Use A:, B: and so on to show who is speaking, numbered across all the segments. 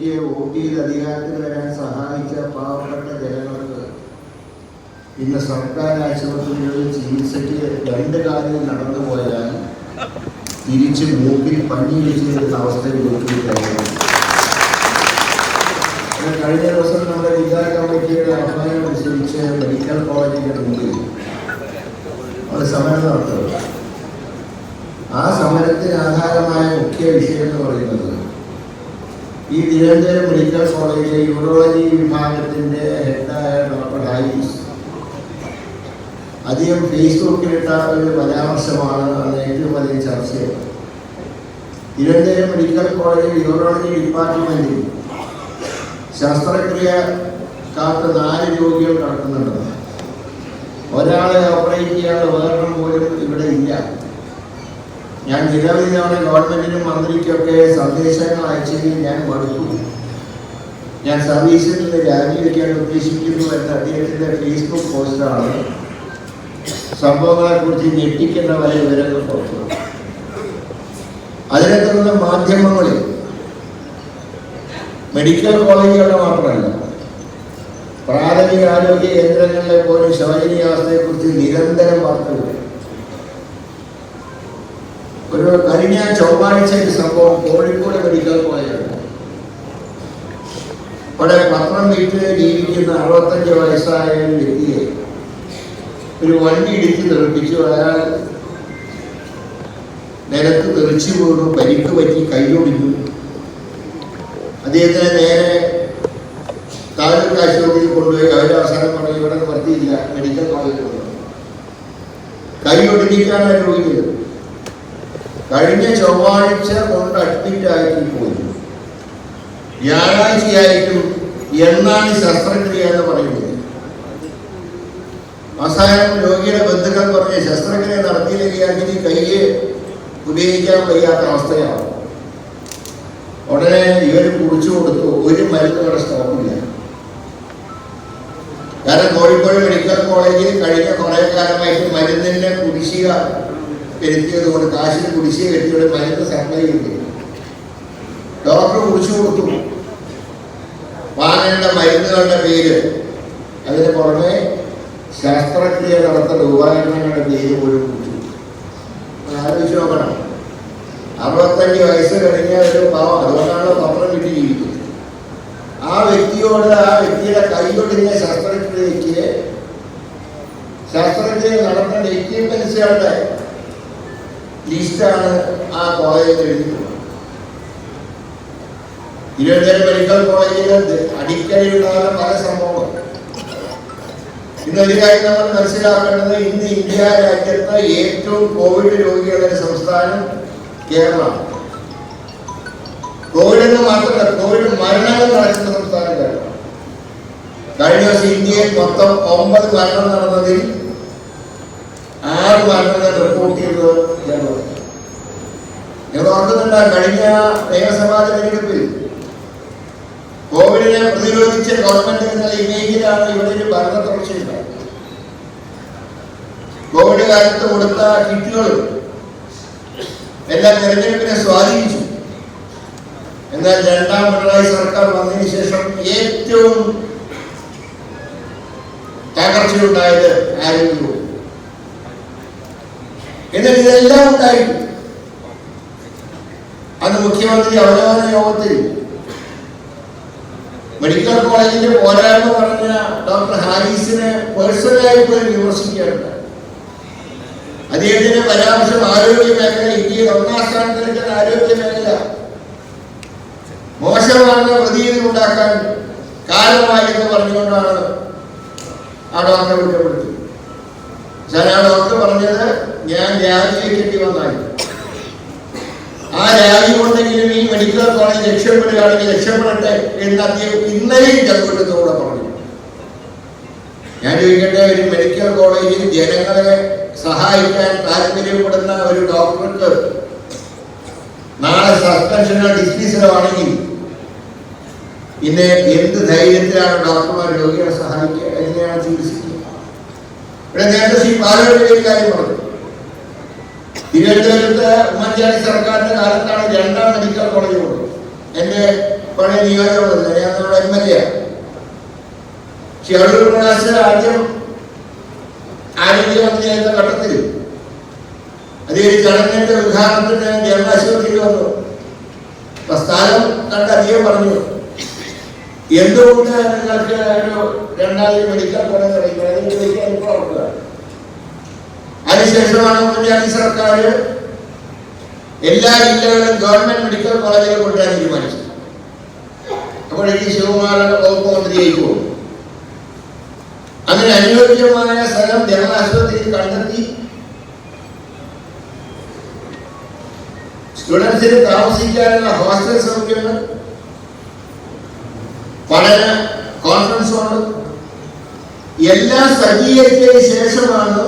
A: ഈ ചെയ്ത് അധികാരത്തിൽ വരാൻ സഹായിച്ച പാവപ്പെട്ട ജനങ്ങൾക്ക് ഇന്ന് സർക്കാർ ആശുപത്രികളിൽ ചികിത്സയ്ക്ക് രണ്ട് കാര്യം നടന്നു പോയാൽ തിരിച്ച് മൂക്കിൽ പഞ്ഞി വെച്ച് വരുന്ന അത് കഴിഞ്ഞ ദിവസം നമ്മുടെ വിചാര കമ്മിറ്റിയുടെ അഭിപ്രായം അനുസരിച്ച് മെഡിക്കൽ കോളേജിന്റെ മുമ്പിൽ ഒരു സമരം നടത്തുന്നത് ആ സമരത്തിന് ആധാരമായ മുഖ്യ വിഷയം എന്ന് പറയുന്നത് ഈ തിരുവനന്തപുരം മെഡിക്കൽ കോളേജിലെ യൂറോളജി വിഭാഗത്തിന്റെ ഹെഡായ ഡോക്ടർ അധികം ഫേസ്ബുക്കിലിട്ട ഒരു പരാമർശമാണ് അന്ന് ഏറ്റവും അധികം ചർച്ചയാണ്. തിരുവനന്തപുരം മെഡിക്കൽ കോളേജിൽ യൂറോളജി ഡിപ്പാർട്ട്മെന്റിൽ ശസ്ത്രക്രിയ കാത്ത് നാല് രോഗികൾ കിടക്കുന്നുണ്ട് ഒരാളെ ഓപ്പറേറ്റ് ചെയ്യാനുള്ള വേറൊന്നും പോലും ഞാൻ നിരവധി തവണ ഗവൺമെന്റിനും മന്ത്രിക്കൊക്കെ സന്ദേശങ്ങൾ അയച്ചെങ്കിൽ ഞാൻ മടുത്തു. ഞാൻ സർവീസിൽ നിന്ന് രാജിവെക്കാൻ ഉദ്ദേശിക്കുന്നു എന്ന അദ്ദേഹത്തിന്റെ ഫേസ്ബുക്ക് പോസ്റ്റാണ്. സംഭവങ്ങളെ കുറിച്ച് ഞെട്ടിക്കുന്ന വരെ വിവരങ്ങൾ പുറത്തു അതിനെ തുടർന്ന് മാധ്യമങ്ങളിൽ മെഡിക്കൽ കോളേജുകളുടെ മാത്രമല്ല പ്രാഥമിക ആരോഗ്യ കേന്ദ്രങ്ങളിലെ പോലും ശോചനീയാവസ്ഥയെക്കുറിച്ച് നിരന്തരം വാർത്തകൾ ഒരു കഴിഞ്ഞ ചൊവ്വാഴ്ച ഒരു സംഭവം കോഴിക്കോട് മെഡിക്കൽ കോളേജാണ് അവിടെ പത്രം വീട്ടിൽ ജീവിക്കുന്ന അറുപത്തഞ്ച് വയസ്സായ ഒരു വ്യക്തിയെ ഒരു വണ്ടി ഇടിച്ച് തെറിപ്പിച്ചു. അയാൾ നിലത്ത് തെറിച്ചു വീണു പരിക്ക് പറ്റി കൈയൊടിഞ്ഞു അദ്ദേഹത്തിന് നേരെ താലൂക്ക് ആശുപത്രിയിൽ കൊണ്ടുപോയി. അവരുടെ അവസാനം പറഞ്ഞു ഇവിടെ നിർത്തിയില്ല മെഡിക്കൽ കോളേജിൽ കൊണ്ടുപോയി കൈ ഒടിഞ്ഞിട്ടാണ് രോഗി ചെയ്തത് കഴിഞ്ഞ ചൊവ്വാഴ്ച കൊണ്ട് അഡ്മിറ്റ് ആയിട്ട് പോയി. വ്യാഴാഴ്ചയായിട്ടും എന്നാണ് ശസ്ത്രക്രിയ എന്ന് പറയുന്നത്. അവസാനം രോഗിയുടെ ബന്ധുക്കൾ പറഞ്ഞ് ശസ്ത്രക്രിയ നടത്തിയില്ലെങ്കിൽ അതിന് കൈയെ ഉപയോഗിക്കാൻ വയ്യാത്ത അവസ്ഥയാണ്. ഉടനെ ഇവർ കുറിച്ചു കൊടുത്തു. ഒരു മരുന്ന് ഇവിടെ സ്റ്റോക്കില്ല. കാരണം കോഴിക്കോട് മെഡിക്കൽ കോളേജിൽ കഴിഞ്ഞ കുറേ കാലമായിട്ട് മരുന്നിന്റെ കുടിശ്ശിക വരുത്തിയത് കൊണ്ട് കാശിന് കുടിശ്ശിക കെട്ടിയുടെ മരുന്ന് സപ്ലൈ ചെയ്തു ഡോക്ടർ കുടിച്ചു കൊടുത്തു. വാങ്ങേണ്ട മരുന്നുകളുടെ പേര്. അതിന് പുറമെ ശസ്ത്രക്രിയ നടത്തുന്ന ഉപകരണങ്ങളുടെ പേര് പോലും കുടിച്ചു ആലോചിച്ച് നോക്കണം. അറുപത്തഞ്ച് വയസ്സ് കഴിഞ്ഞ ഒരു പാവം അതുകൊണ്ടാണ് പത്രം കിട്ടി ജീവിക്കുന്നത്. ആ വ്യക്തിയോട് ആ വ്യക്തിയുടെ കൈകൊടുങ്ങിയ ശസ്ത്രക്രിയക്ക് ശസ്ത്രക്രിയ നടത്തേണ്ട എക്യുപ്മെന്റ്സുകളുടെ ലിസ്റ്റാണ് ആ കോളേജിൽ എഴുതിയിട്ടുള്ളത്. തിരുവനന്തപുരം മെഡിക്കൽ കോളേജിൽ അടിക്കടിയുണ്ടാകുന്ന പല സംഭവങ്ങൾ ഇന്ന് ഒരു കാര്യം നമ്മൾ മനസ്സിലാക്കേണ്ടത് ഇന്ന് ഇന്ത്യ രാജ്യത്ത് ഏറ്റവും കോവിഡ് രോഗികളുടെ സംസ്ഥാനം കേരളമാണ്. കോവിഡ് എന്ന് മാത്രമല്ല കോവിഡ് മരണങ്ങൾ നടക്കുന്ന സംസ്ഥാനം കേരളം. കഴിഞ്ഞ ദിവസം ഇന്ത്യയിൽ മൊത്തം ഒമ്പത് മരണം നടന്നതിൽ ആറ് മരണങ്ങൾ റിപ്പോർട്ട് ചെയ്തത് കേരളത്തിൽ നിങ്ങൾ ഓർക്കുന്നുണ്ട് കഴിഞ്ഞ നിയമസഭാ തെരഞ്ഞെടുപ്പിൽ കോവിഡിനെ പ്രതിരോധിച്ച ഗവൺമെന്റ് ഇമേജിലാണ് ഇവിടെ ഒരു ഭരണ തുടർച്ചയുണ്ടായത് കോവിഡ് കാലത്ത് കൊടുത്ത കിറ്റുകളും എല്ലാം തെരഞ്ഞെടുപ്പിനെ സ്വാധീനിച്ചു. എന്നാൽ രണ്ടാം പിണറായി സർക്കാർ വന്നതിന് ശേഷം ഏറ്റവും തകർച്ചയുണ്ടായത് ആരോഗ്യവും. എന്നാൽ ഇതെല്ലാം ഉണ്ടായിട്ട് അന്ന് മുഖ്യമന്ത്രി അവലോകന യോഗത്തിൽ മെഡിക്കൽ കോളേജിന്റെ പോരായ്മ പറഞ്ഞ ഡോക്ടർ ഹാരിസിനെ പേഴ്സണലായി പോയി വിമർശിക്കുകയുണ്ട് അദ്ദേഹത്തിന്റെ പരാമർശം ആരോഗ്യ മേഖല ഇന്ത്യയിൽ ഒന്നാം സ്ഥാനത്ത് നിൽക്കുന്ന ആരോഗ്യ മേഖല മോശമാണെന്ന പ്രതീതി ഉണ്ടാക്കാൻ കാലമായി എന്ന് പറഞ്ഞുകൊണ്ടാണ് ആ ഡോക്ടറെ കുറ്റപ്പെടുത്തി ഞാൻ ആ ഡോക്ടർ പറഞ്ഞത് ഞാൻ രാജിവെക്കേണ്ടി വന്നായി ആ രാജി കൊണ്ടെങ്കിലും ഈ മെഡിക്കൽ കോളേജ് രക്ഷപ്പെടുകയാണെങ്കിൽ രക്ഷപ്പെടട്ടെ എന്ന് അദ്ദേഹം ഇന്നലെയും ചങ്കുറ്റത്തോടെ പറഞ്ഞു. ഞാൻ ചോദിക്കട്ടെ ഒരു മെഡിക്കൽ കോളേജിൽ ജനങ്ങളെ സഹായിക്കാൻ താല്പര്യപ്പെടുന്ന ഒരു ഡോക്ടർക്ക് നാളെ സസ്പെൻഷനോ ഡിസ്മിസലോ ആണെങ്കിൽ പിന്നെ എന്ത് ധൈര്യത്തിലാണ് ഡോക്ടർമാർ രോഗികളെ സഹായിക്കുക? എങ്ങനെയാണ് ചികിത്സിക്കുക? ഇവിടെ നേരത്തെ ശ്രീ പാലോട് കാര്യം പറഞ്ഞു. തിരുവനന്തപുരത്ത് ഉമ്മൻചാണ്ടി സർക്കാരിന്റെ കാലത്താണ് രണ്ടാം മെഡിക്കൽ കോളേജ് കൊടുത്തത്. എന്റെ പഴയ നിയോജകമുള്ളത് എം എൽ എ പ്രകാശ് ആദ്യം ആരോഗ്യമന്ത്രിയായിരുന്ന ഘട്ടത്തിൽ അത് ചടങ്ങിന്റെ ഉദ്ഘാടനത്തിന് ജന്മാശുപത്രിയിൽ വന്നു. പ്രസ്ഥാനം കണ്ട് അധികം പറഞ്ഞു. എന്തുകൊണ്ട് നിങ്ങൾക്ക് ഒരു രണ്ടാമത് മെഡിക്കൽ കോളേജ് തുടങ്ങിയത് അതിന് ചോദിക്കാൻ ഇപ്പോൾ ഓർക്കുക അതിനുശേഷമാണ് ഉമ്മൻചാണ്ടി സർക്കാർ എല്ലാ ജില്ലകളിലും ഗവൺമെന്റ് മെഡിക്കൽ കോളേജുകൾ കൊണ്ടുവരാൻ തീരുമാനിച്ചത്. അപ്പോഴേക്ക് ശിവകുമാരൻ വകുപ്പ് മന്ത്രിയായി പോകും. അങ്ങനെ അനുയോജ്യമായ സ്ഥലം ജനറൽ ആശുപത്രിയിൽ കണ്ടെത്തി. സ്റ്റുഡൻസിന് താമസിക്കാനുള്ള ഹോസ്റ്റൽ സൗകര്യങ്ങൾ. പഠന കോൺഫറൻസ് ഹാൾ എല്ലാം സജ്ജീകരിച്ചതിന് ശേഷമാണ്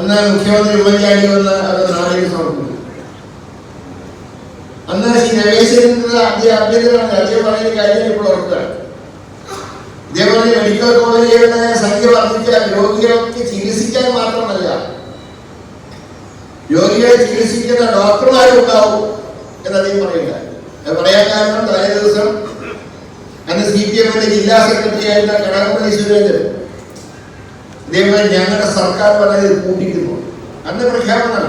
A: അന്ന് മുഖ്യമന്ത്രി ഉമ്മൻചാണ്ടി വന്ന് അത് നാടിന് സമർപ്പിച്ചു. അന്ന് ശ്രീ രമേശചന്ദ്ര അദ്ദേഹം അഭ്യർത്ഥനാണ് അദ്ദേഹം പറയുന്ന കാര്യം ഇപ്പോൾ ഓർക്കുകയാണ് ഇതേപോലെ മെഡിക്കൽ കോളേജുകളുടെ സംഖ്യ വർദ്ധിച്ചാൽ രോഗികൾക്ക് ചികിത്സിക്കാൻ മാത്രമല്ല. രോഗികളെ ചികിത്സിക്കുന്ന ഡോക്ടർമാരും ഉണ്ടാവും എന്ന് അദ്ദേഹം പറയുക അത് പറയാൻ കാരണം തലേ ദിവസം അന്ന് സി പി എമ്മിന്റെ ജില്ലാ സെക്രട്ടറി ആയിരുന്ന കടകംപള്ളി സുരേന്ദ്രൻ ഇതേപോലെ ഞങ്ങളുടെ സർക്കാർ വളരെ കൂട്ടിക്കുന്നു അന്ന് പ്രഖ്യാപനം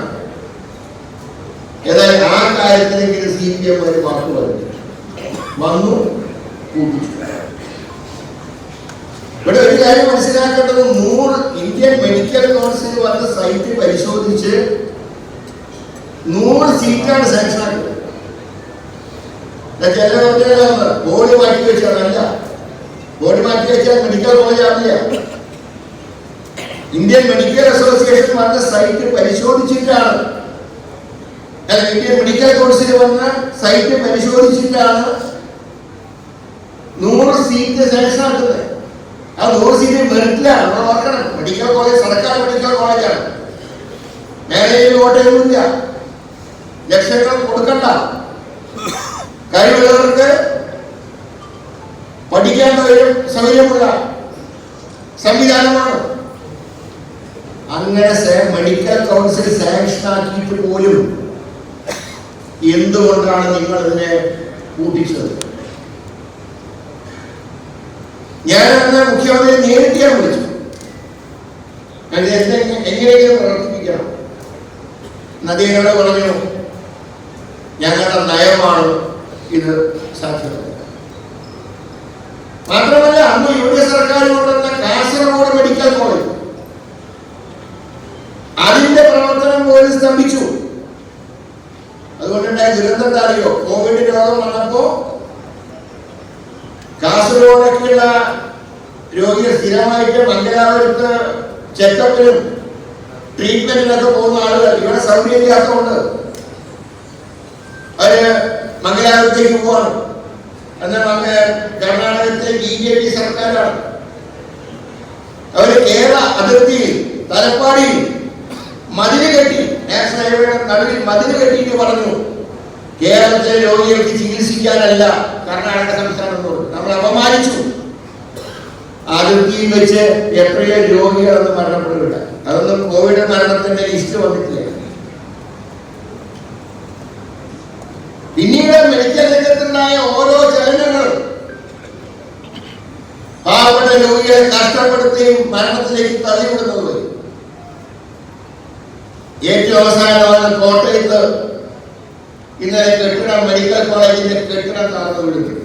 A: ഏതായാലും ആ കാര്യത്തിലെങ്കിലും സി പി എം ഒരു വാക്ക് പറഞ്ഞു വന്നു കൂട്ടിച്ചു ഇവിടെ ഒരു കാര്യം മനസ്സിലാക്കേണ്ടത് നൂറ് ഇന്ത്യൻ മെഡിക്കൽ കൗൺസിൽ വന്ന് സൈറ്റ് പരിശോധിച്ച് നൂറ് സീറ്റാണ് സാങ്ഷൻ ആക്കുന്നത് ചില ബോർഡ് മാറ്റി വെച്ചതല്ല. ബോർഡ് മാറ്റി വെച്ചാൽ മെഡിക്കൽ കോളേജ് ആവില്ല. ഇന്ത്യൻ മെഡിക്കൽ അസോസിയേഷൻ വന്ന സൈറ്റ് പരിശോധിച്ചിട്ടാണ്. ഇന്ത്യൻ മെഡിക്കൽ കൗൺസിൽ വന്ന സൈറ്റ് പരിശോധിച്ചിട്ടാണ് നൂറ് സീറ്റ് സെലക്ഷൻ ആക്കുന്നത് ആ നൂറ് സീറ്റ് മെറിറ്റിലാണ്. നമ്മൾ ഓർക്കണം മെഡിക്കൽ കോളേജ് സർക്കാർ മെഡിക്കൽ കോളേജാണ്. മേഖലയിൽ കോട്ടയൊന്നുമില്ല ലക്ഷങ്ങൾ കൊടുക്കണ്ട. കഴിവുള്ളവർക്ക് പഠിക്കാൻ ഒരു സൗകര്യമുള്ള സംവിധാനമാണ്. അങ്ങനെ മെഡിക്കൽ കൗൺസിൽ സാങ്ഷൻ ആക്കിയിട്ട് പോലും എന്തുകൊണ്ടാണ് നിങ്ങൾ ഇതിനെ കൂട്ടിച്ചത്? ഞാൻ അന്ന് മുഖ്യമന്ത്രി നേരിട്ട് ഞാൻ വിളിച്ചു എങ്ങനെയെങ്കിലും പ്രവർത്തിപ്പിക്കണം. നദികളോട് പറഞ്ഞു ഞങ്ങളുടെ നയമാണ് ഇത് സാധ്യത മാത്രമല്ല അന്ന് യു ഡി എഫ് സർക്കാർ കൊണ്ടുവന്ന കാസർഗോഡ് മെഡിക്കൽ കോളേജ് അതിന്റെ പ്രവർത്തനം പോലും സ്തംഭിച്ചു. അതുകൊണ്ടുണ്ടായ ദുരന്തം എന്താ അറിയോ കോവിഡ് രോഗം വന്നപ്പോ കാസർഗോഡൊക്കെയുള്ള രോഗികൾ സ്ഥിരമായിട്ട് മംഗലാപുരത്ത് ചെക്കപ്പിനും ട്രീറ്റ്മെന്റിനൊക്കെ പോകുന്ന ആളുകൾ ഇവിടെ സൗകര്യമില്ലാത്തതുകൊണ്ട് അവർ മംഗലാപുരത്തേക്ക് പോവാണ്. എന്നാൽ മംഗ കർണാടകത്തെ ബി ജെ പി സർക്കാരാണ്. അവർ കേരള അതിർത്തിയിൽ തലപ്പാടിയിൽ മതിൽ കെട്ടി. നടുവിൽ മതിൽ കെട്ടിയിട്ട് പറഞ്ഞു കേരളത്തിലെ രോഗികൾക്ക് ചികിത്സിക്കാനല്ല കർണാടക സംസ്ഥാനത്തോട് നമ്മൾ അപമാനിച്ചു. അതിർത്തിയിൽ വെച്ച് എത്രയോ രോഗികൾ അന്ന് മരണപ്പെടുകയില്ല അതൊന്നും കോവിഡ് മരണത്തിന്റെ ലിസ്റ്റ് വന്നിട്ടില്ല. പിന്നീട് മെഡിക്കൽ രംഗത്തുണ്ടായ ഓരോ ചലനങ്ങളും പാവപ്പെട്ട രോഗികളെ കഷ്ടപ്പെടുത്തുകയും മരണത്തിലേക്ക് തള്ളിവിടുന്നത് ഏറ്റവും അവസാനമാണ് കോട്ടയത്ത് ഇന്നലെ കെട്ടിടം മെഡിക്കൽ കോളേജിന്റെ കെട്ടിടം തകർന്നു വീഴുന്നത്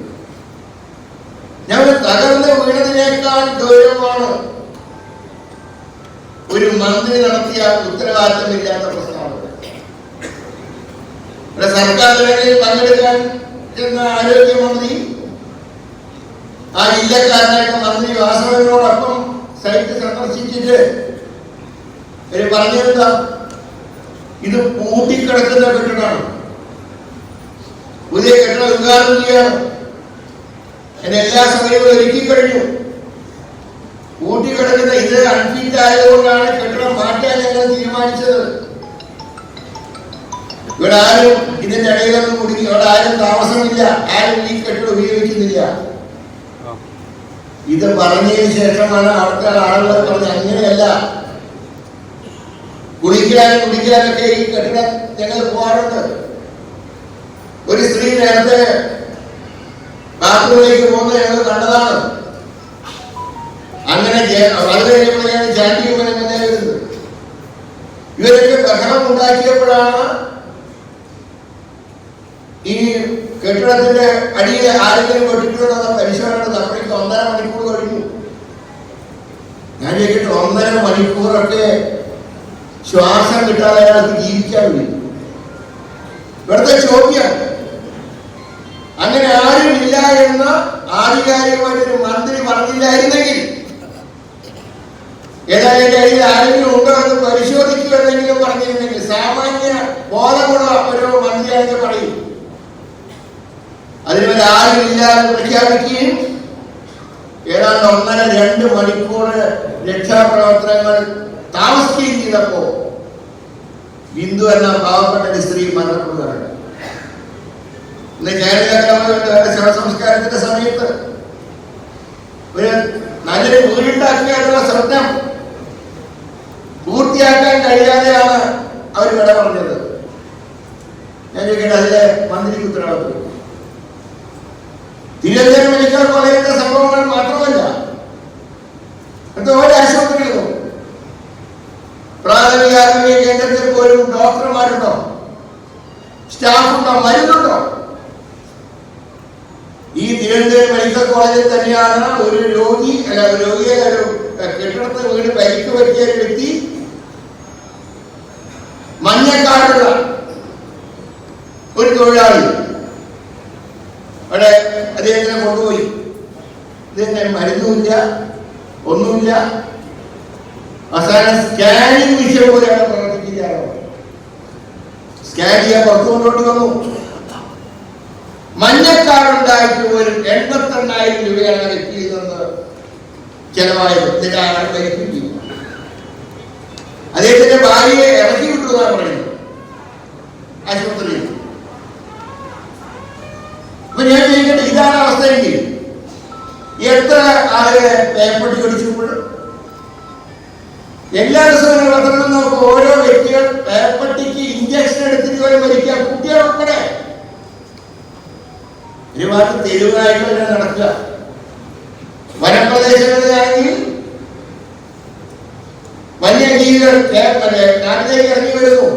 A: ഞങ്ങൾ തകർന്ന് വീണതിനേക്കാൾ ഗൗരവമാണ് ഒരു മന്ത്രി നടത്തിയ ഉത്തരവാദിത്തമില്ലാത്ത പ്രസ്താവന ഇവിടെ സർക്കാർ തലങ്ങളിൽ പങ്കെടുക്കാൻ ചെന്ന ആരോഗ്യമന്ത്രി ആ ജില്ലക്കാരനായിട്ട് മന്ത്രി വാസവനോടൊപ്പം സൈറ്റ് സന്ദർശിച്ചിട്ട് ഇവർ പറഞ്ഞതെന്താ ഇത് പൂട്ടിക്കിടക്കുന്ന കെട്ടിടമാണ്. പുതിയ കെട്ടിടം ഉദ്ഘാടനം ചെയ്യാണ്. എന്റെ എല്ലാ സമയവും ഒരുക്കി കഴിഞ്ഞു. പൂട്ടിക്കിടക്കുന്ന ഇത് അൺഫിറ്റ് ആയതുകൊണ്ടാണ് കെട്ടിടം മാറ്റാൻ ഞങ്ങൾ തീരുമാനിച്ചത്. ഇവിടെ ആരും ഇതിന്റെ ഇടയിലൊന്നും കുടുങ്ങി ഇവിടെ ആരും താമസമില്ല. ആരും ഈ കെട്ടിടം ഉപയോഗിക്കുന്നില്ല. ഇത് പറഞ്ഞതിന് ശേഷമാണ് ആൾക്കാർ ആളുകൾ പറഞ്ഞത് അങ്ങനെയല്ല. കുളിക്കാനും കുടിക്കാനൊക്കെ ഈ കെട്ടിടം ഞങ്ങൾ പോകാറുണ്ട് ഒരു സ്ത്രീ നേരത്തെ ബാത്റൂമിലേക്ക് പോകുന്നത് ഞങ്ങൾ കണ്ടതാണ്. അങ്ങനെ എന്നേ വരുന്നത് ഇവരൊക്കെ ബഹളം ഉണ്ടാക്കിയപ്പോഴാണ് ഈ കെട്ടിടത്തിന്റെ അടിയിൽ ആരെങ്കിലും വെട്ടിട്ടുണ്ടെന്ന പരിശോധന നടപടിക്ക് ഒന്നര മണിക്കൂർ കഴിഞ്ഞു. ഞാൻ ചോദിക്കട്ടെ ഒന്നര മണിക്കൂറൊക്കെ ശ്വാസം കിട്ടാതെ അയാൾക്ക് ജീവിക്കാൻ വേണ്ടി വെറുതെ ചോദ്യം അങ്ങനെ ആരുമില്ല എന്ന് ആധികാരികമായിട്ടൊരു മന്ത്രി പറഞ്ഞില്ലായിരുന്നെങ്കിൽ ഏതായാലും അതിൽ ആരെങ്കിലും ഉണ്ടോ എന്ന് പരിശോധിക്കുമെന്നെങ്കിലും പറഞ്ഞിരുന്നെങ്കിൽ സാമാന്യ ബോധമുള്ള ഒരു മന്ത്രിയാണെന്ന് പറയും. അതിനുമേൽ ആരുമില്ല എന്ന് പ്രഖ്യാപിക്കുകയും ഏതാണ്ട് ഒന്നര രണ്ട് മണിക്കൂർ രക്ഷാപ്രവർത്തനങ്ങൾ താമസിക്കുകയും ചെയ്തപ്പോ ബിന്ദു എന്ന പാവപ്പെട്ട സ്ത്രീ മരണപ്പെടുകയാണ് ഇന്ന് കേരള ശവസംസ്കാരത്തിന്റെ സമയത്ത് ഒരു നല്ലൊരു വീടുണ്ടാക്കിയാലുള്ള സ്വപ്നം പൂർത്തിയാക്കാൻ കഴിയാതെയാണ് അവർ വിട പറഞ്ഞത്. ഞാൻ ചോദിക്കട്ടെ അതിലെ മന്ത്രിക്ക് ഉത്തരവാദിത്വം തിരുവനന്തപുരം മെഡിക്കൽ കോളേജിന്റെ സംഭവങ്ങൾ മാത്രമല്ല അത് ഓരോ ആശുപത്രികളും പ്രാഥമിക ആരോഗ്യ കേന്ദ്രത്തിൽ പോലും ഡോക്ടർമാരുണ്ടോ? സ്റ്റാഫുണ്ടോ? മരുന്നുണ്ടോ? ഈ തിരുവനന്തപുരം മെഡിക്കൽ കോളേജിൽ തന്നെയാണ് ഒരു രോഗി അല്ല രോഗിയെ ഒരു കെട്ടിടത്തിൽ വീട് പരിക്ക് പറ്റിയ ഒരു വ്യക്തി മഞ്ഞക്കാടുള്ള ഒരു തൊഴിലാളി. അവിടെ അദ്ദേഹത്തിനെ കൊണ്ടുപോയി. ഇതിന് മരുന്നുമില്ല ഒന്നുമില്ല. അവസാനം സ്കാനിങ് വിഷയം പോലെയാണ് പ്രവർത്തിക്കുകയാണ് സ്കാൻ ചെയ്യാൻ പുറത്തു കൊണ്ടോട്ട് വന്നു. മഞ്ഞക്കാടുണ്ടായിട്ട് ഒരു എൺപത്തെണ്ണായിരം രൂപയാണ് വ്യക്തിയിൽ നിന്ന് ചെലവായത്. ഇതിന്റെ ആരാണ് പരിപ്പിക്കും അദ്ദേഹത്തിന്റെ ഭാര്യയെ ഇറക്കി വിട്ടു എന്നാണ് പറയുന്നത്. ആശുപത്രിയിൽ. അപ്പൊ ഞാൻ ചോദിക്കട്ടെ ഇതാണ് അവസ്ഥയെങ്കിൽ എത്ര ആളുകളെ പേപ്പട്ടി കടിച്ചപ്പോൾ എല്ലാ ദിവസവും നമുക്ക് ഓരോ വ്യക്തികൾ പേപ്പട്ടിക്ക് ഇഞ്ചക്ഷൻ എടുത്തിട്ട് വരെ മരിക്കുക കുട്ടികളുൾപ്പെടെ ഒരുപാട് തെരുവായിട്ട് തന്നെ നടക്കുക. വനപ്രദേശങ്ങളിലാണെങ്കിൽ വന്യജീവികൾ നാട്ടിലേക്ക് ഇറങ്ങി വരുന്നു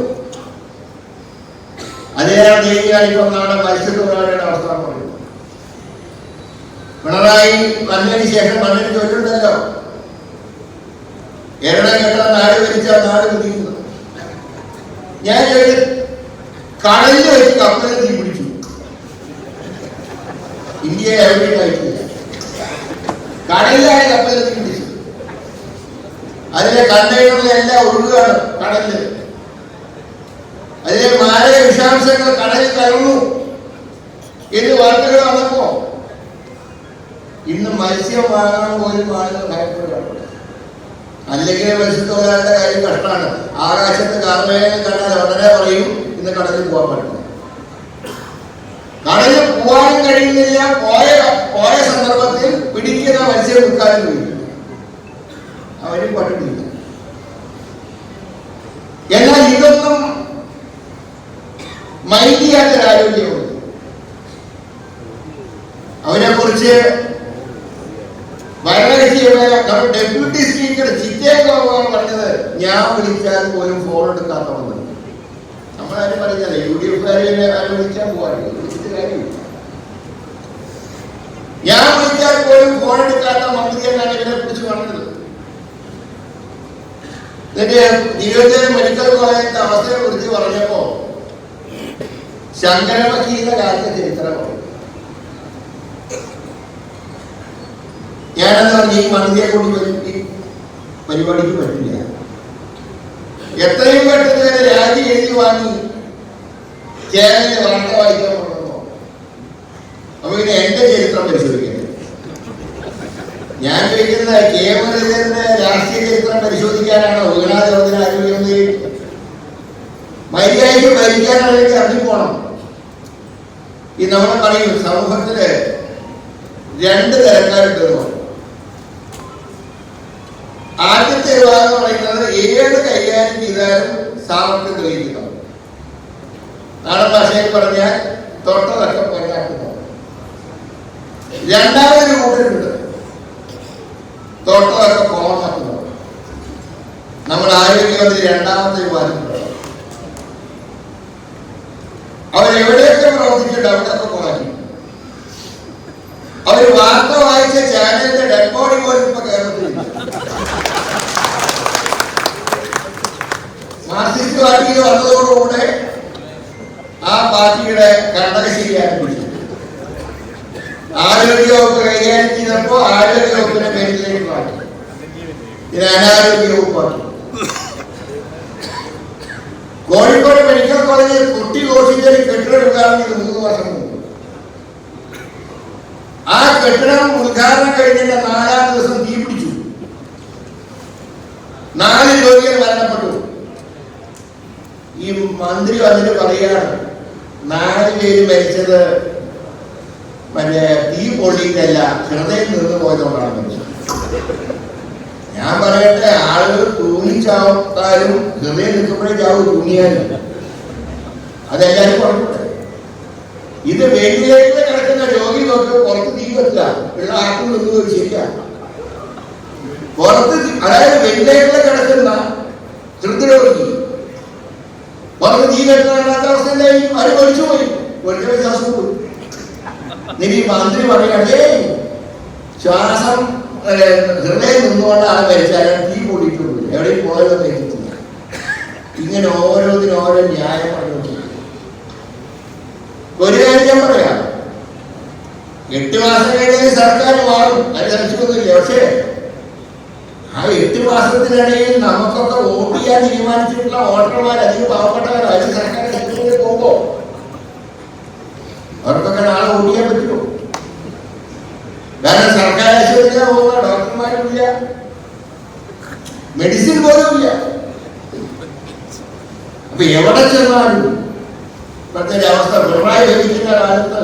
A: അതിനാണ് നമ്മുടെ മത്സ്യത്തൊഴിലാളിയുടെ അവസ്ഥ പറയുന്നത് പിണറായി വന്നതിന് ശേഷം മണ്ണിന് ചൊല്ലുണ്ടല്ലോ കേരളം കേട്ട നാട് ഭരിച്ച നാട് വിധിക്കുന്നു ഞാൻ കടലിൽ വെച്ച് കപ്പലിൽ തീ പിടിച്ചു. ഇന്ത്യയെ എവിടെയായിട്ടില്ല കടലിലാണ് കപ്പലിൽ തീ പിടിച്ചു. അതിലെ കണ്ടെയ്നറിലെല്ലാം ഒഴുകുകയാണ് കടലിൽ അതിലെ മാരക വിഷാംശങ്ങൾ കടലിൽ കലർന്നു. എന്ന് വാർത്തകൾ വന്നപ്പോ ഇന്ന് മത്സ്യം വാങ്ങാൻ പോലും ആളുകൾ ഭയപ്പെടുകയാണ്. അല്ലെങ്കിൽ മത്സ്യത്തൊഴിലാളിയുടെ കാര്യം കഷ്ടമാണ്. ആകാശത്ത് കാർമേഘം കണ്ടാൽ ഉടനെ പറയും ഇന്ന് കടലിൽ പോകാൻ പറ്റും കടലിൽ പോകാനും കഴിയുന്നില്ല. പോയ പോയ സന്ദർഭത്തിൽ പിടിക്കുന്ന മത്സ്യം വിൽക്കാനും കഴിയില്ല. അവരും പട്ടിണിയില്ല എന്നാൽ ഇതൊന്നും മൈൻഡ് അവരെ കുറിച്ച് ഡെപ്യൂട്ടി സ്പീക്കർ ചിറ്റേഗോപാൽ പറഞ്ഞത് ഞാൻ വിളിച്ചാൽ പോലും ഫോൺ എടുക്കാത്തവന്ന് നമ്മളാരും പറഞ്ഞത് യു ഡി എഫുകാരെ ആരും വിളിച്ചാൽ പോകാറില്ല വിളിച്ചിട്ട് കാര്യമില്ല ഞാൻ വിളിച്ചാൽ പോലും ഫോൺ എടുക്കാത്ത മന്ത്രി എന്നാണ് ഇവരെ കുറിച്ച് പറഞ്ഞത്. എന്നിട്ട് തിരുവനന്തപുരം മെഡിക്കൽ കോളേജിന്റെ അവസ്ഥയെ കുറിച്ച് പറഞ്ഞപ്പോ ശങ്കരമക്കീന്റെ കാലത്തെ ചരിത്രം ഞാനെന്ന് പറഞ്ഞ ഈ മന്ത്രിയെ കൊണ്ട് പരിപാടിക്ക് പറ്റില്ല. എത്രയും പെട്ടെന്ന് തന്നെ രാജി എഴുതി വാങ്ങി കേരളത്തിലെ വാർത്ത വായിക്കാൻ അപ്പൊ എന്റെ ചരിത്രം ഞാൻ ചോദിക്കുന്നത് കെ രാഷ്ട്രീയ ചരിത്രം പരിശോധിക്കാനാണോ? വീണാ ജോർജിന് ആരോഗ്യം മര്യാദയ്ക്ക് ഭരിക്കാനാണെങ്കിൽ ഇറങ്ങി പോണം. ഈ നമ്മൾ പറയും സമൂഹത്തിൽ രണ്ട് തരക്കാരുണ്ട് എന്ന് ആദ്യത്തെ വിഭാഗം പറയുന്നത് ഏത് കൈകാര്യം ചെയ്താലും സാമർത്ഥ്യം തെളിയിക്കണം ഭാഷയിൽ പറഞ്ഞാൽ തൊട്ടതൊക്കെ പൊന്നാക്കുന്നു. രണ്ടാമതൊരു കൂട്ടരുണ്ട്. തൊട്ടതൊക്കെ പോണാക്കുന്നു നമ്മൾ ആരോഗ്യമന്ത്രി രണ്ടാമത്തെ വിഭാഗത്തിലുള്ളത് അവരെവിടെയൊക്കെ പ്രവർത്തിച്ചിട്ടുണ്ട് അവിടെയൊക്കെ കോണാക്കി അവർ വാർത്ത വായിച്ച ചാനലിന്റെ ഡെഡ് ബോഡി പോലും ഇപ്പൊ കേരളത്തിലില്ല മാർക്സിസ്റ്റ് പാർട്ടിയിൽ വന്നതോടുകൂടെ ആ പാർട്ടിയുടെ കണ്ടകശീലി ആരംഭിച്ചു ആരോഗ്യവകുപ്പ് കൈകാര്യം ചെയ്തപ്പോ ആരോഗ്യവകുപ്പിനെ പേരിലേക്ക് മാറ്റി ഇത് അനാരോഗ്യ വകുപ്പാക്കി കോഴിക്കോട് മെഡിക്കൽ കോളേജിൽ കുട്ടി ഘോഷിച്ചൊരു കെട്ടിടം ഉദ്ഘാടനം ചെയ്ത് മൂന്ന് വർഷം മുമ്പ്. ആ കെട്ടിടം ഉദ്ഘാടനം കഴിഞ്ഞതിന്റെ നാലാം ദിവസം തീ പിടിച്ചു. നാല് രോഗികൾ മരണപ്പെട്ടു. ഈ മന്ത്രി വന്നിട്ട് പറയാണ് നാല് പേര് മരിച്ചത് മറ്റേ തീ പൊള്ളിയിട്ടല്ല ഹൃദയം നിന്ന് പോയതുകൊണ്ടാണ് ഞാൻ പറയട്ടെ ആളുകൾ തൂങ്ങി ചാവത്താലും ഹൃദയം നിൽക്കുമ്പോഴേ ചാവ് തൂങ്ങിയാലും അതെല്ലാവരും പറഞ്ഞു ഇത് വെയിലേക്ക് കിടക്കുന്ന രോഗി നോക്കി പുറത്ത് തീ വെക്കുക ഉള്ള ആട്ടിൽ നിന്നത് ശരിയാണ് പുറത്ത് അതായത് വെയിലേക്ക് കിടക്കുന്ന ഹൃദ്രോഗി തീ കെട്ടാത്ത അവസ്ഥ എന്തായി? അവർ മരിച്ചു പോയി? ഒരിക്കൽ ശ്വാസം പോയി. ഈ മന്ത്രി പറയുകയാണേ ശ്വാസം ഹൃദയം നിന്നുകൊണ്ടാണ് മരിച്ചാൽ തീ കൂടിയിട്ടുള്ളൂ എവിടെയും പോയതെന്ന് എനിക്കില്ല ഇങ്ങനെ ഓരോന്നിനും ഓരോ ന്യായം പറഞ്ഞു ഒരു കാര്യം ഞാൻ പറയാം. എട്ട് മാസം കഴിഞ്ഞാൽ സർക്കാർ മാറും. അത് സംശയമൊന്നുമില്ല പക്ഷേ ആ എട്ട് മാസത്തിനിടയിൽ നമുക്കൊക്കെ വോട്ട് ചെയ്യാൻ തീരുമാനിച്ചിട്ടുള്ള വോട്ടർമാർ അധികം പാവപ്പെട്ടവർ അത് സർക്കാർ ആശുപത്രിയിൽ പോകുമ്പോ അവർക്കൊക്കെ നാളെ വോട്ട് ചെയ്യാൻ പറ്റുമോ? കാരണം സർക്കാർ ആശുപത്രിയിലെ പോകുന്ന ഡോക്ടർമാരുമില്ല. മെഡിസിൻ പോലും ഇല്ല അപ്പൊ എവിടെ ചെന്നാലും ഇപ്പോഴത്തെ അവസ്ഥ പിണറായി ഭരിക്കുന്ന കാലത്ത്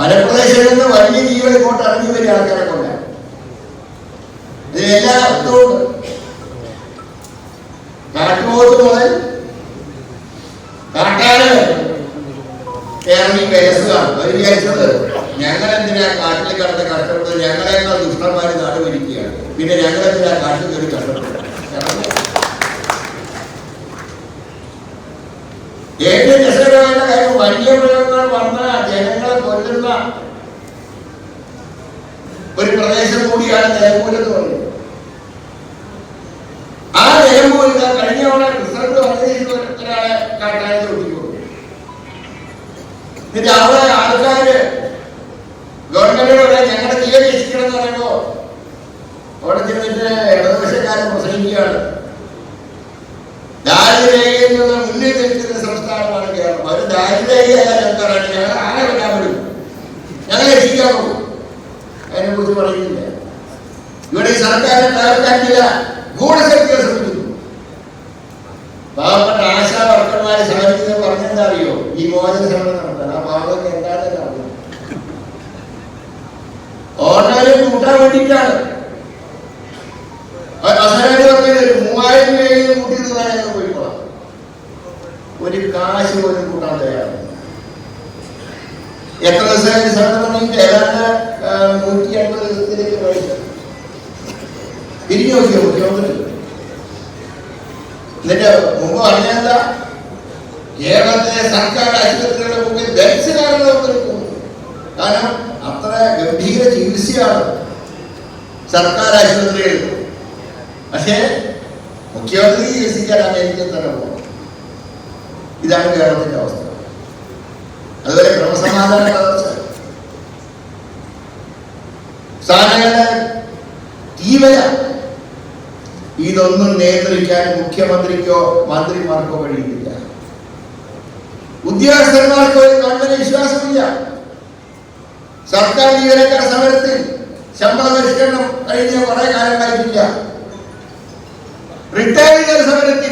A: മലപ്രദേശത്ത് നിന്ന് വലിയ ജീവൻ ഇങ്ങോട്ട് ഇറങ്ങി വരിക ആൾക്കാരെ കൊണ്ടാണ് എല്ലാ അർത്ഥവും എന്തിനാ കാട്ടിൽ കിടന്ന് കഷ്ടപ്പെടുന്നത്? ഞങ്ങളെക്കാൾ ദുഷ്ടന്മാര് നാട് ഭരിക്കുകയാണ് പിന്നെ ഞങ്ങളെന്തിനാ കാട്ടിൽ കയറി കഷ്ടപ്പെടുന്നത് ഞങ്ങൾ ഏറ്റവും രസകരമായ കാര്യം വന്യമൃഗങ്ങൾ വന്ന ജനങ്ങളെ കൊല്ലുന്ന ഒരു പ്രദേശം കൂടിയാണ് നിലമ്പൂർ എന്ന് പറയുന്നത് ആ നിലമ്പൂരിൽ കഴിഞ്ഞ തവണ റിസൾട്ട് വന്നതിൽ ഒരാളെ അവിടെ ആൾക്കാര് ഗവൺമെന്റിനോട് ഞങ്ങളുടെ തീരെ രക്ഷിക്കണം എന്ന് പറയുമ്പോ അവിടെ ചെന്നിട്ട് ഇടതുപക്ഷക്കാരൻ പ്രസംഗിക്കുകയാണ് ദാരിദ്ര്യയിൽ നിന്ന് മുന്നിൽ നിൽക്കുന്ന സംസ്ഥാനമാണ് ദാരിദ്ര്യമായാലും എന്താണ് ഞങ്ങൾ ആരെ വരാൻ വരും ഞങ്ങൾ രക്ഷിക്കാൻ പോകും അതിനെ കുറിച്ച് പറയുന്നില്ല ഇവിടെ സർക്കാരിനെ തകർക്കാനില്ല ഗൂഢശക്തികൾ ശ്രമിക്കുന്നു പാവപ്പെട്ട അറിയോ ഈ മോചന ശ്രമം നടത്താൻ ആ പാവങ്ങൾക്ക് എന്താണെന്ന് അറിയാം ഓർണറെ കൂട്ടാൻ വേണ്ടിയിട്ടാണ് അസനാരി പറഞ്ഞത് മൂവായിരം രൂപയെങ്കിലും കൂട്ടി പോയിക്കോളാം. ഒരു കാശ് പോലും കൂട്ടാൻ തയ്യാറാണ്. എത്ര ആ, നൂറ്റി അൻപത് ദിവസത്തിലേക്ക് വൈകി തിരിഞ്ഞു നോക്കിയോ മുഖ്യമന്ത്രി എന്നിട്ട് മുമ്പ് പറഞ്ഞെന്താ കേരളത്തിലെ സർക്കാർ ആശുപത്രികളുടെ മുമ്പിൽ നിൽക്കുന്നു കാരണം അത്ര ഗംഭീര ചികിത്സയാണ് സർക്കാർ ആശുപത്രികളിൽ. പക്ഷേ മുഖ്യമന്ത്രി ചികിത്സിക്കാൻ അമേരിക്കൻ തന്നെ പോകണം. ഇതാണ് കേരളത്തിന്റെ അവസ്ഥ. അതുപോലെ ക്രമസമാധാന തകർച്ച സ്ഥാനങ്ങളുടെ തീവ്ര ഇതൊന്നും നിയന്ത്രിക്കാൻ മുഖ്യമന്ത്രിക്കോ മന്ത്രിമാർക്കോ കഴിയുന്നില്ല. ഉദ്യോഗസ്ഥന്മാർക്ക് ഒരു ഗവൺമെന്റ് വിശ്വാസമില്ല. സർക്കാർ ജീവനക്കാർ സമരത്തിൽ ശമ്പള പരിഷ്കരണം കഴിഞ്ഞ കുറെ കാലമായിട്ടില്ല റിട്ടയർഡ് സമരത്തിൽ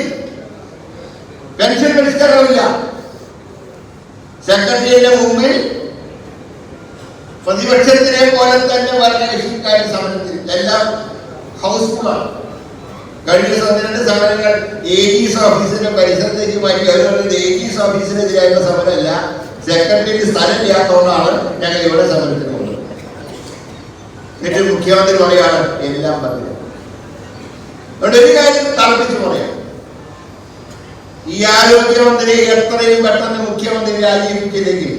A: പെൻഷൻ പരിഷ്കരണമില്ല സെക്രട്ടറിയുടെ മുമ്പിൽ പ്രതിപക്ഷത്തിനെ പോലെ തന്നെ ഭരണകക്ഷിക്കാർ സമരത്തിൽ. എല്ലാം ഹൗസ്ഫുള്ളാണ് കഴിഞ്ഞ പന്ത്രണ്ട് സമരങ്ങൾ എ ഓഫീസിന്റെ പരിസരത്തേക്ക് മാറ്റി. പറഞ്ഞത് എ ജിസ് ഓഫീസിനെതിരായുള്ള സമരമല്ല. സെക്രട്ടറിക്ക് സ്ഥലമില്ലാത്തതുകൊണ്ടാണ് ഞങ്ങൾ ഇവിടെ സമരത്തിന് പോകുന്നത്. എന്നിട്ട് മുഖ്യമന്ത്രി എല്ലാം പറഞ്ഞു അതുകൊണ്ട് ഒരു കാര്യം തറപ്പിച്ച് പറയാം ഈ ആരോഗ്യമന്ത്രി എത്രയും പെട്ടെന്ന് മുഖ്യമന്ത്രി രാജിവെച്ചില്ലെങ്കിൽ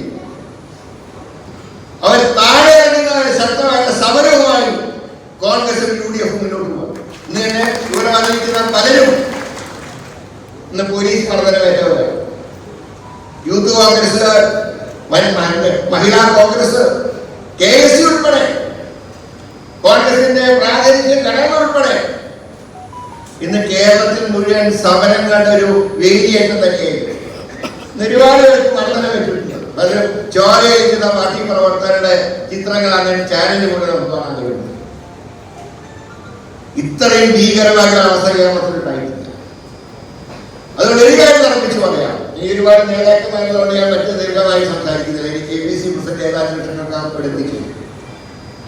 A: അവർ താഴെ ഇറങ്ങുന്ന ശക്തമായ സമരവുമായി കോൺഗ്രസും യു ഡി എഫും മുന്നോട്ട് പോകും. ഇന്ന് തന്നെ ഇവിടെ ആലോചിക്കുന്ന പലരും ഇന്ന് police മർദ്ദനമേറ്റവരായി youth Congress Mahila Congress K S C ഉൾപ്പെടെ കോൺഗ്രസിന്റെ പ്രാദേശിക ഘടകങ്ങൾ ഇന്ന് കേരളത്തിൽ മുഴുവൻ സമരങ്ങളുടെ ഒരു വേദിയായിട്ട് തന്നെയായിരുന്നു. ഒരുപാട് പേർക്ക് വെച്ചിട്ടുണ്ട്. അത് ചോരയിരിക്കുന്ന പാർട്ടി പ്രവർത്തകരുടെ ചിത്രങ്ങൾ അങ്ങനെ ചാനലിൽ കൂടെ നമുക്ക് കാണാൻ കഴിയുന്നു ഇത്രയും ഭീകരമായ ഒരു അവസ്ഥ കേരളത്തിൽ ഉണ്ടായിട്ടില്ല. അതുകൊണ്ട് ഒരു കാര്യം തറപ്പിച്ച് പറയാം. ഈ ഒരുപാട് നേതാക്കന്മാരോട് ഞാൻ മറ്റു ദീർഘമായി സംസാരിക്കുന്നില്ല. എനിക്ക് എ ബി സി പ്രസിഡന്റ്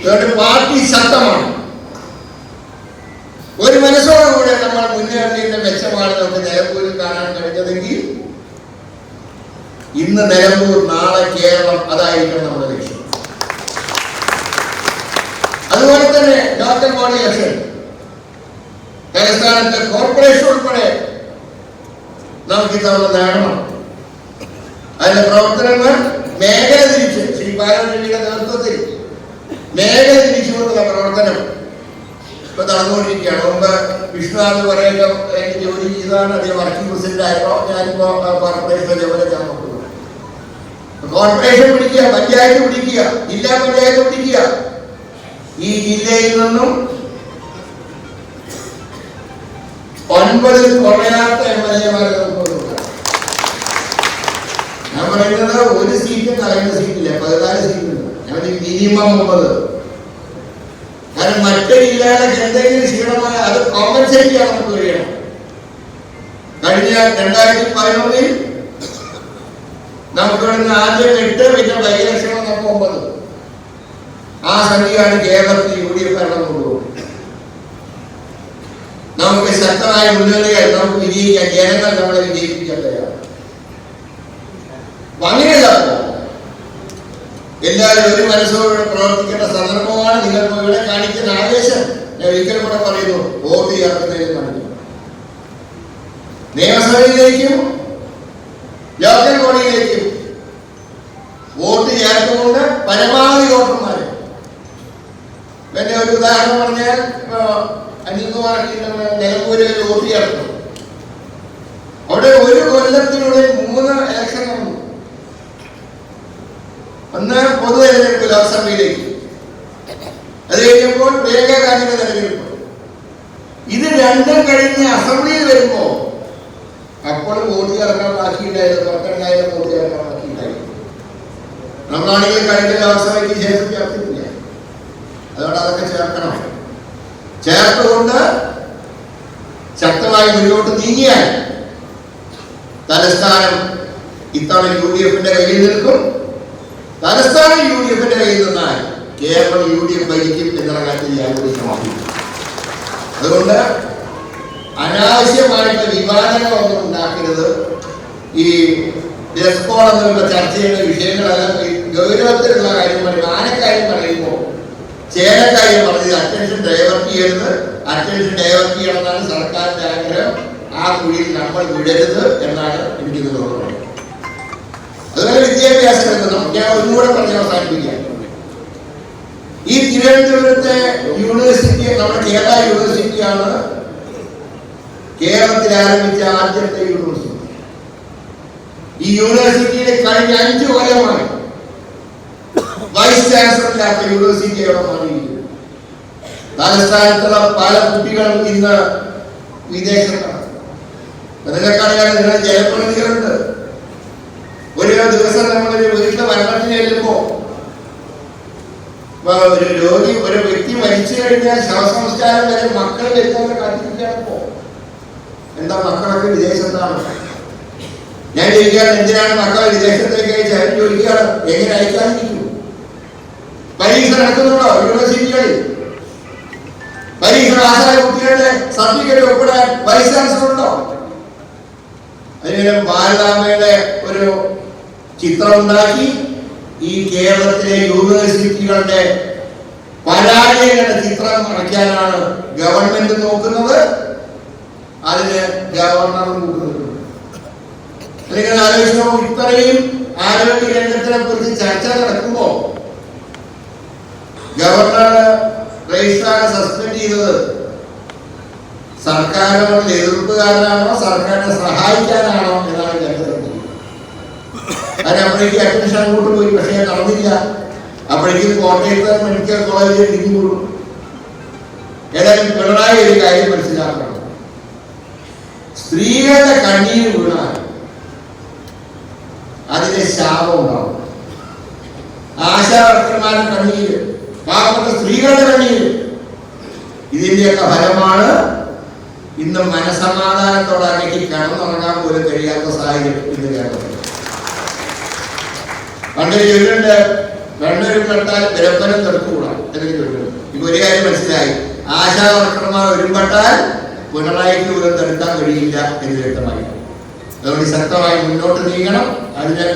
A: അതുകൊണ്ട് പാർട്ടി ശക്തമാണ്. ഒരു മനസ്സോടുകൂടെ നമ്മൾ മുന്നേറിയതിന്റെ മെച്ചമാണ് നമുക്ക് നിലമ്പൂരിൽ കാണാൻ കഴിഞ്ഞതെങ്കിൽ ഇന്ന് നിലമ്പൂർ നാളെ കേരളം അതായിരിക്കും നമ്മുടെ ലക്ഷ്യം. അതുപോലെ തന്നെ ഡോക്ടർ ബോഡി ഇലക്ഷൻ തലസ്ഥാനത്തെ കോർപ്പറേഷൻ ഉൾപ്പെടെ നമുക്ക് ഇത്തവണ നേടണം. അതിന്റെ പ്രവർത്തനങ്ങൾ മേഖല തിരിച്ച് ശ്രീ ബാലകൃഷ്ണന്റെ നേതൃത്വത്തിൽ മേഖല തിരിച്ചുകൊണ്ടുള്ള പ്രവർത്തനം ഇപ്പൊ നടന്നുകൊണ്ടിരിക്കുകയാണ്. മുമ്പ് വിഷ്ണുനാഥ് പറയുക എനിക്ക് ജോലി ചെയ്താണ് അദ്ദേഹം വർക്കിംഗ് പ്രസിഡന്റ് ആയപ്പോ ഞാനിപ്പോ കോർപ്പറേഷൻ അതേപോലെ ഞാൻ നോക്കുന്നത് കോർപ്പറേഷൻ പിടിക്കുക പഞ്ചായത്ത് പിടിക്കുക ജില്ലാ പഞ്ചായത്ത് പിടിക്കുക. ഈ ജില്ലയിൽ നിന്നും ഒൻപതിൽ കുറയാത്ത എം എൽ എമാരെ ഞാൻ പറയുന്നത് ഒരു സീറ്റ് കളയുന്ന സീറ്റില്ല പതിനാല് സീറ്റുണ്ട്. ഞാൻ മിനിമം ഒമ്പത്. കാരണം മറ്റു ജില്ലകളിലേക്ക് എന്തെങ്കിലും ക്ഷീണമായ അത് കോമ്പൻസേറ്റ് ചെയ്യാൻ നമുക്ക് കഴിയണം കഴിഞ്ഞ രണ്ടായിരത്തി പതിനൊന്നിൽ നമുക്ക് ആദ്യം എട്ട് പിന്നെ ബൈലക്ഷൻ നമുക്ക് ഒമ്പത്. ആ സംഖ്യയാണ് കേരളത്തിൽ യു ഡി എഫ് ഭരണം കൊണ്ടുപോകുന്നത്. നമുക്ക് ശക്തമായ മുന്നണികൾ നമുക്ക് വിജയിക്കാൻ ജനങ്ങൾ നമ്മളെ വിജയിപ്പിക്കാൻ തയ്യാറാണ്. അങ്ങനെയല്ല എല്ലാവരും ഒരു മനസ്സോടെ പ്രവർത്തിക്കേണ്ട സന്ദർഭമാണ് നിങ്ങൾക്ക് ഇവിടെ കാണിക്കുന്ന ആവേശം. ഞാൻ ഒരിക്കലും കൂടെ പറയുന്നു വോട്ട് ചേർക്കുന്നതിൽ കാണിക്കും നിയമസഭയിലേക്കും ലോക്കൽ ബോഡിയിലേക്കും വോട്ട് ചേർത്തുകൊണ്ട് പരമാവധി വോട്ടർമാരെ. എന്റെ ഒരു ഉദാഹരണം പറഞ്ഞാൽ അനിൽകുമാർ നിലമ്പൂരിൽ വോട്ട് ചേർത്തു അവിടെ ഒരു കൊല്ലത്തിനുള്ളിൽ മൂന്ന് ഇലക്ഷൻ നടന്നു ഒന്ന് പൊതു തെരഞ്ഞെടുപ്പ് ലോക്സഭയിലേക്ക് അത് കഴിയുമ്പോൾ ഏകകാലിക തെരഞ്ഞെടുപ്പ് ഇത് രണ്ടും കഴിഞ്ഞ് അസംബ്ലിയിൽ വരുമ്പോ അപ്പോൾ വോട്ട് ചേർക്കാൻ ബാക്കിയില്ലായിരുന്നു പത്തെണ്ണായിരം വോട്ട് ചേർക്കാൻ ബാക്കിയില്ലായിരുന്നു നമ്മളാണെങ്കിൽ കഴിഞ്ഞ ലോക്സഭയ്ക്ക് ശേഷം ചേർത്തിട്ടില്ല. അതുകൊണ്ട് അതൊക്കെ ചേർക്കണം. ചേർത്തുകൊണ്ട് ശക്തമായി മുന്നോട്ട് നീങ്ങിയാൽ തലസ്ഥാനം ഇത്തവണ യു ഡി എഫിന്റെ കയ്യിൽ നിൽക്കും. തലസ്ഥാനം യു ഡി എഫിന്റെ കയ്യിൽ നിന്നാൽ കേരളം യു ഡി എഫ് ഭരിക്കും എന്നുള്ള കാര്യത്തിൽ യാതൊരു അതുകൊണ്ട് അനാവശ്യമായിട്ട് വിവാദങ്ങളൊന്നും ഉണ്ടാക്കരുത്. ഈ ഡെസ്കോൾ എന്നുള്ള ചർച്ച ചെയ്യുന്ന വിഷയങ്ങളെല്ലാം ഗൗരവത്തിലുള്ള കാര്യം പറയും ആനക്കാര്യം പറയുമ്പോൾ? ചേനക്കാര്യം പറഞ്ഞത് അറ്റൻഷൻ ഡൈവേർട്ട് ചെയ്യരുത്. അറ്റൻഷൻ ഡൈവേർട്ട് ചെയ്യണമെന്നാണ് സർക്കാരിന്റെ ആഗ്രഹം. ആ കുഴിയിൽ നമ്മൾ വിടരുത് എന്നാണ് എനിക്ക് പറയുന്നത് അതുപോലെ വിദ്യാഭ്യാസ രംഗത്തും ഞാൻ ഒന്നുകൂടെ പറഞ്ഞ് അവസാനിപ്പിക്കാം. ഈ തിരുവനന്തപുരത്തെ യൂണിവേഴ്സിറ്റി നമ്മുടെ കേരള യൂണിവേഴ്സിറ്റിയാണ് കേരളത്തിൽ ആരംഭിച്ച ആദ്യത്തെ യൂണിവേഴ്സിറ്റി ഈ യൂണിവേഴ്സിറ്റിയിലെ കഴിഞ്ഞ അഞ്ചു കൊല്ലമായി വൈസ് ചാൻസലറില്ലാത്ത യൂണിവേഴ്സിറ്റി അവിടെ മാറിയിരിക്കുന്നു. തലസ്ഥാനത്തുള്ള പല കുട്ടികളും ഇന്ന് വിദേശത്താണ്. നിങ്ങൾക്കറിയാം നിങ്ങളുടെ ജനപ്രതിനിധികളുണ്ട്. ഒരു ദിവസം നമ്മളൊരു വീട്ടിലെ മരണത്തിന് ചെല്ലുമ്പോ ഒരു രോഗി ഒരു വ്യക്തി മരിച്ചു കഴിഞ്ഞാൽ ശവസംസ്കാരം വരെ മക്കൾ വരുന്നവരെ കാത്തിരിക്കാണിപ്പോ എന്താ മക്കളൊക്കെ വിദേശത്താണ്? ഞാൻ ചോദിക്കുകയാണ് എന്തിനാണ് മക്കൾ വിദേശത്തേക്ക് അയച്ച് അവർ ചോദിക്കുകയാണ് എങ്ങനെ അയക്കാതിരിക്കും? പരീക്ഷ നടക്കുന്നുണ്ടോ യൂണിവേഴ്സിറ്റികളിൽ പരീക്ഷ പാസ്സായ കുട്ടികളുടെ സർട്ടിഫിക്കറ്റ് ഒപ്പിടാൻ വൈസ് ചാൻസലർ ഉണ്ടോ? അതിന് ഭാരതാമ്മയുടെ ഒരു ചിത്രമുണ്ടാക്കി ഈ കേരളത്തിലെ യൂണിവേഴ്സിറ്റികളുടെ പരാജയങ്ങളുടെ ചിത്രം അടയ്ക്കാനാണ് ഗവൺമെന്റ് നോക്കുന്നത്. അതിന് ഗവർണർ അല്ലെങ്കിൽ ആലോചിച്ചോ ഇത്രയും ആരോഗ്യ രംഗത്തിനെ കുറിച്ച് ചർച്ച നടക്കുമ്പോ ഗവർണർ രജിസ്ട്രാറെ സസ്പെൻഡ് ചെയ്തത്. സർക്കാരിനോട് എതിർപ്പുകാരനാണോ സർക്കാരിനെ സഹായിക്കാനാണോ എന്നാണ് കേട്ടത് അതിന് അപ്പോഴേക്ക് അഡ്മിഷൻ അങ്ങോട്ട് പോയി പക്ഷേ നടന്നില്ല. അപ്പോഴേക്കും കോട്ടയത്ത് മെഡിക്കൽ കോളേജിൽ ഡിഗ്രി കൊടുക്കും ഏതായാലും പിണറായി ഒരു കാര്യം മനസ്സിലാക്കണം. സ്ത്രീകളുടെ കണ്ണീര് വീണാൽ അതിന് ശാപം ഉണ്ടാവും. ആശാവർക്കന്മാരുടെ കണ്ണീര് പാവപ്പെട്ട സ്ത്രീകളുടെ കണ്ണീര്. ഇതിന്റെയൊക്കെ ഫലമാണ് ഇന്ന് മനസമാധാനത്തോടെ അല്ലെങ്കിൽ കിടന്നുറങ്ങാൻ പോലും കഴിയാത്ത സാഹചര്യം ഇന്ന് കേരളത്തിൽ. പണ്ട് ചൊല്ലുണ്ട് വെണ്ണൊരു പെട്ടാൽ വിരപ്പനം തെറുക്കൂടാ എന്നൊക്കെ ചൊല്ലുണ്ട് ഇപ്പൊ ഒരു കാര്യം മനസ്സിലായി. ആശാവർക്കർമാർ ഒരുമ്പെട്ടാൽ പിണറായിക്ക് പോലും തടുക്കാൻ കഴിയില്ല എന്ന് വ്യക്തമായി. അതുകൊണ്ട് ശക്തമായി മുന്നോട്ട് നീങ്ങണം. അതിന്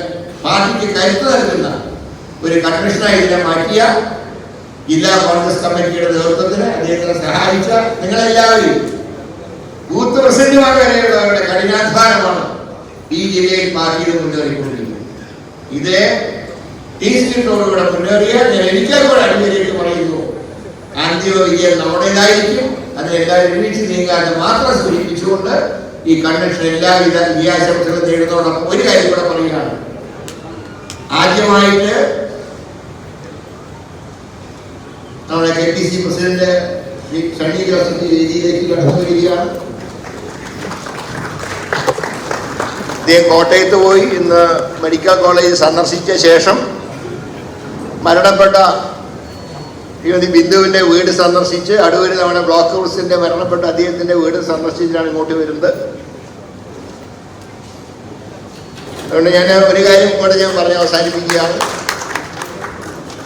A: പാർട്ടിക്ക് കരുത്ത് നൽകുന്ന ഒരു കൺവെൻഷനായി ഇതിനെ മാറ്റിയ ജില്ലാ കോൺഗ്രസ് കമ്മിറ്റിയുടെ നേതൃത്വത്തിന് അദ്ദേഹത്തിനെ സഹായിച്ച നിങ്ങളെല്ലാവരും ബൂത്ത് പ്രസിഡന്റുമാർ വരെയുള്ളവരുടെ കഠിനാധ്വാനമാണ് ഈ ജില്ലയിൽ പാർട്ടിയിൽ മുന്നേറിക്കൊണ്ടിരിക്കുന്നത്. ഇത് ടി സീറ്റോടുകൂടെ മുന്നേറിയ ഞാൻ എനിക്കതുകൂടെ അടിമയിലേക്ക് പറയുന്നു. അന്തിമ വിജയം നമ്മുടേതായിരിക്കും അത് എല്ലാവരും ഒരുമിച്ച് നീങ്ങാതെ മാത്രം സൂചിപ്പിച്ചുകൊണ്ട് ഈ കൺവെൻഷൻ എല്ലാവിധ വിജയാശംസകളും നേടുന്നതോടൊപ്പം ഒരു കാര്യം കൂടെ പറയുകയാണ്. ആദ്യമായിട്ട് നമ്മുടെ K P C president Sunny Joseph വേദിയിലേക്ക് കടന്നു വരികയാണ്. അദ്ദേഹം കോട്ടയത്ത് പോയി ഇന്ന് മെഡിക്കൽ കോളേജ് സന്ദർശിച്ച ശേഷം മരണപ്പെട്ട ശ്രീമതി ബിന്ദുവിന്റെ വീട് സന്ദർശിച്ച് അടൂര് തവണ ബ്ലോക്ക് ഹൗസിന്റെ മരണപ്പെട്ട അദ്ദേഹത്തിന്റെ വീട് സന്ദർശിച്ചിട്ടാണ് ഇങ്ങോട്ട് വരുന്നത്. അതുകൊണ്ട് ഞാൻ ഒരു കാര്യം കൂടെ ഞാൻ പറഞ്ഞ് അവസാനിപ്പിക്കുകയാണ്.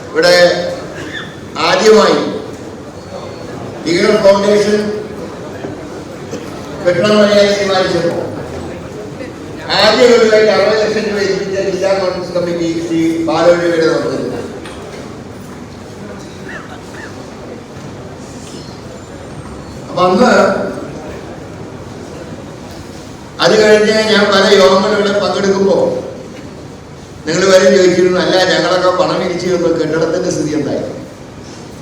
A: ഇവിടെ ആദ്യമായി ലീഗൽ ഫൗണ്ടേഷൻ കെട്ടിടമണിയായി തീരുമാനിച്ചപ്പോൾ ആദ്യ ഗഡുവായിട്ട് അറുപത് ലക്ഷം രൂപ ഏൽപ്പിച്ച ജില്ലാ കോൺഗ്രസ് കമ്മിറ്റി ശ്രീ ബാലവഴിയുടെ നടത്തുന്നത് അപ്പൊ അന്ന് അത് കഴിഞ്ഞ് ഞാൻ പല യോഗങ്ങളിലും പങ്കെടുക്കുമ്പോൾ നിങ്ങൾ വരെ ചോദിച്ചിരുന്നു അല്ല ഞങ്ങളൊക്കെ പണം ഇരിച്ചു തന്നു കെട്ടിടത്തിന്റെ സ്ഥിതി ഉണ്ടായി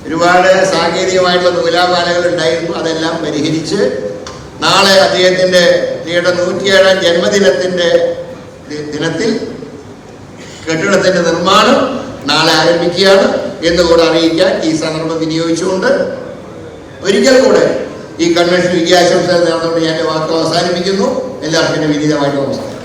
A: ഒരുപാട് സാങ്കേതികമായിട്ടുള്ള നൂലാപാലകൾ ഉണ്ടായിരുന്നു അതെല്ലാം പരിഹരിച്ച് നാളെ അദ്ദേഹത്തിന്റെ അദ്ദേഹയുടെ നൂറ്റിയേഴാം ജന്മദിനത്തിന്റെ ദിനത്തിൽ കെട്ടിടത്തിന്റെ നിർമ്മാണം നാളെ ആരംഭിക്കുകയാണ് എന്നുകൂടെ അറിയിക്കാൻ ഈ സന്ദർഭം വിനിയോഗിച്ചുകൊണ്ട് ഒരിക്കൽ കൂടെ ഈ കൺവെൻഷൻ വിജയാശംസ നേർന്നുകൊണ്ട് ഞാൻ വാക്കുകൾ അവസാനിപ്പിക്കുന്നു. എല്ലാവർക്കും വിനീതമായിട്ട് നമസ്കാരം.